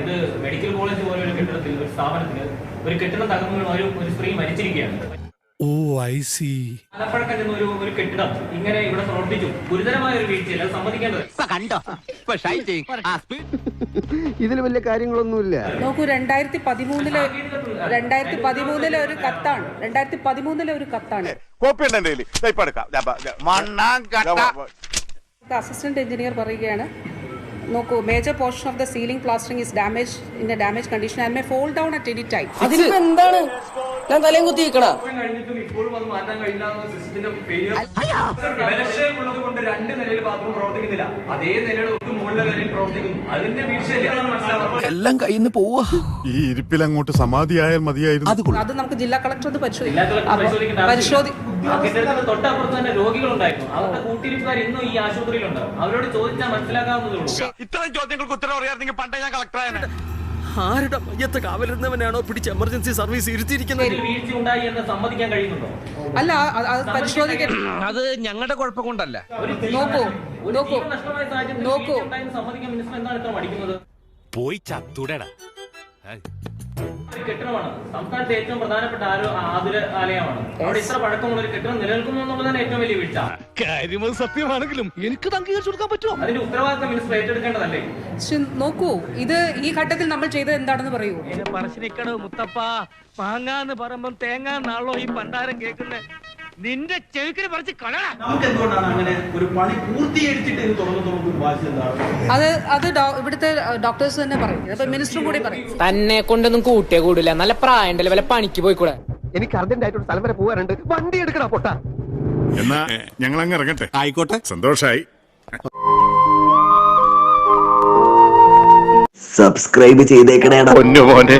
ഇത് medical college പോലെ ഒരു കെട്ടിടത്തിൽ ഒരു സ്ഥാപനത്തിൽ ഒരു കെട്ടിടം തകർന്നു വീണ് ഒരു ഒരു സ്ത്രീ മരിച്ചിരിക്കുകയാണ്. ഓ ഐ സി ആലപ്പഴക്കം എന്ന ഒരു ഒരു കെട്ടിടം ഇങ്ങനെ ഇവിടെ പ്രവർത്തിച്ചു. ഗുരുതരമായ ഒരു വീഴ്ചയില്ല അത് സമ്മതിക്കേണ്ടത് കണ്ടോ? ഇപ്പൊ ഷൈൻ ചെയ്യും. ആ സ്പീഡ് ഇതിൽ വലിയ കാര്യങ്ങളൊന്നുമില്ല. നോക്കൂ രണ്ടായിരത്തി പതിമൂന്നിലെ രണ്ടായിരത്തി പതിമൂന്നിലെ ഒരു കത്താണ്. രണ്ടായിരത്തി പതിമൂന്നിലെ ഒരു കത്താണ് കോപ്പി അസിസ്റ്റന്റ് എഞ്ചിനീയർ പറയുകയാണ് നോക്കൂ major portion of the ceiling plastering is damage in a damage condition and may fall down at any time അതിപ്പോ എന്താണ്? ഞാൻ തലയും കുത്തി വെക്കണം കഴിഞ്ഞിട്ടും ഇപ്പോഴും അത് മാറ്റാൻ കഴിയില്ല എന്ന സിസ്റ്റത്തിന്റെ ഉള്ളത് കൊണ്ട് രണ്ട് നിലയിൽ ബാത്റൂം പ്രവർത്തിക്കുന്നില്ല. അതേ നിലയുടെ ഒരു മൂല നിലയിൽ പ്രവർത്തിക്കുന്നു. അതിന്റെ വീഴ്ചയല്ലേ മനസ്സിലാവുന്നത് എല്ലാം കയ്യിൽ നിന്ന് പോവാ. ഈ ഇരിപ്പിൽ അങ്ങോട്ട് സമാധിയായാൽ മതിയായിരുന്നു. അത് നമുക്ക് ജില്ലാ കളക്ടർ ഒന്ന് പരിശോധിക്കും കളക്ടർ പരിശോധിക്കേണ്ട പരിശോധി ആ കെട്ടിടത്തിന്റെ തൊട്ടപ്പുറത്ത് തന്നെ രോഗികളുണ്ടായിരുന്നു. അവരുടെ കൂട്ടിരിപ്പുകാർ ഇന്നും ഈ ആശുപത്രിയിലുണ്ട്. അവരോട് ചോദിച്ചാൽ മനസ്സിലാക്കാവുന്നതേ ഉള്ളൂ. ഇത്തരം ചോദ്യങ്ങൾക്ക് ഉത്തരം അറിയാമെങ്കിൽ പണ്ടേ ഞാൻ കളക്ടറായ ആരുടെ മയ്യത്തെ കാവലിരുന്നവനാണോ പിടിച്ച് എമർജൻസി സർവീസ് ഇരുത്തിയിരിക്കുന്നത്? വീഴ്ച ഉണ്ടായി എന്ന് സമ്മതിക്കാൻ കഴിയുന്നുണ്ടോ? അല്ല അത് പരിശോധിക്കാൻ അത് ഞങ്ങളുടെ കുഴപ്പം കൊണ്ടല്ല നോക്കൂ നോക്കൂ. നോക്കൂ. സമ്മതിക്കാൻ മിനിസ്റ്റർ എന്താണ് ഇത്ര മടിക്കുന്നത്? പോയി ചത്തൂടടാ. കെട്ടിടമാണ്. സംസ്ഥാനത്തെ ഏറ്റവും പ്രധാനപ്പെട്ട ആരോ ആതുര ആലയമാണ്. അവിടെ ഇത്ര പഴക്കമുള്ള ഒരു കെട്ടിടം നിലനിൽക്കുന്നു എന്നുള്ളതാണ് ഏറ്റവും വലിയ വീഴ്ച. കാര്യം സത്യമാണെങ്കിലും എനിക്ക് അംഗീകരിച്ചു കൊടുക്കാൻ പറ്റുമോ? അതിന്റെ ഉത്തരവാദിത്തം മിനിസ്റ്റർ ഏറ്റെടുക്കേണ്ടതല്ലേ? നോക്കൂ ഇത് ഈ ഘട്ടത്തിൽ നമ്മൾ ചെയ്തത് എന്താണെന്ന് പറയൂ. പറശ്ശിനിക്കടവ് മുത്തപ്പ മാങ്ങാന്ന് പറയുമ്പം തേങ്ങാന്നാണല്ലോ ഈ പണ്ടാരം കേൾക്കുന്നേ. നിന്റെ ചെവിക്കിന് പറിച്ച് നമുക്ക് എന്തുകൊണ്ടാണ് അങ്ങനെ ഒരു പണി പൂർത്തീകരിച്ചിട്ട് ഇത് നമുക്ക് വാശി എന്താണ്? അത് അത് ഡോ- ഇവിടുത്തെ ഡോക്ടേഴ്സ് തന്നെ പറയും. അപ്പൊ മിനിസ്റ്ററും കൂടി പറയും. തന്നെ കൊണ്ടൊന്നും കൂട്ടിയേ കൂടില്ല നല്ല പ്രായം ഉണ്ടല്ലോ വല്ല പണിക്ക് പോയിക്കൂടെ? എനിക്ക് അർജന്റ് ആയിട്ട് ഒരു സ്ഥലം വരെ പോകാനുണ്ട്. വണ്ടി എടുക്കണ പൊട്ടാ. എന്നാ ഞങ്ങൾ അങ്ങ് ഇറങ്ങട്ടെ. ആയിക്കോട്ടെ. സന്തോഷായി. സബ്സ്ക്രൈബ് ചെയ്തേക്കണേടാ. പൊന്നു മോനെ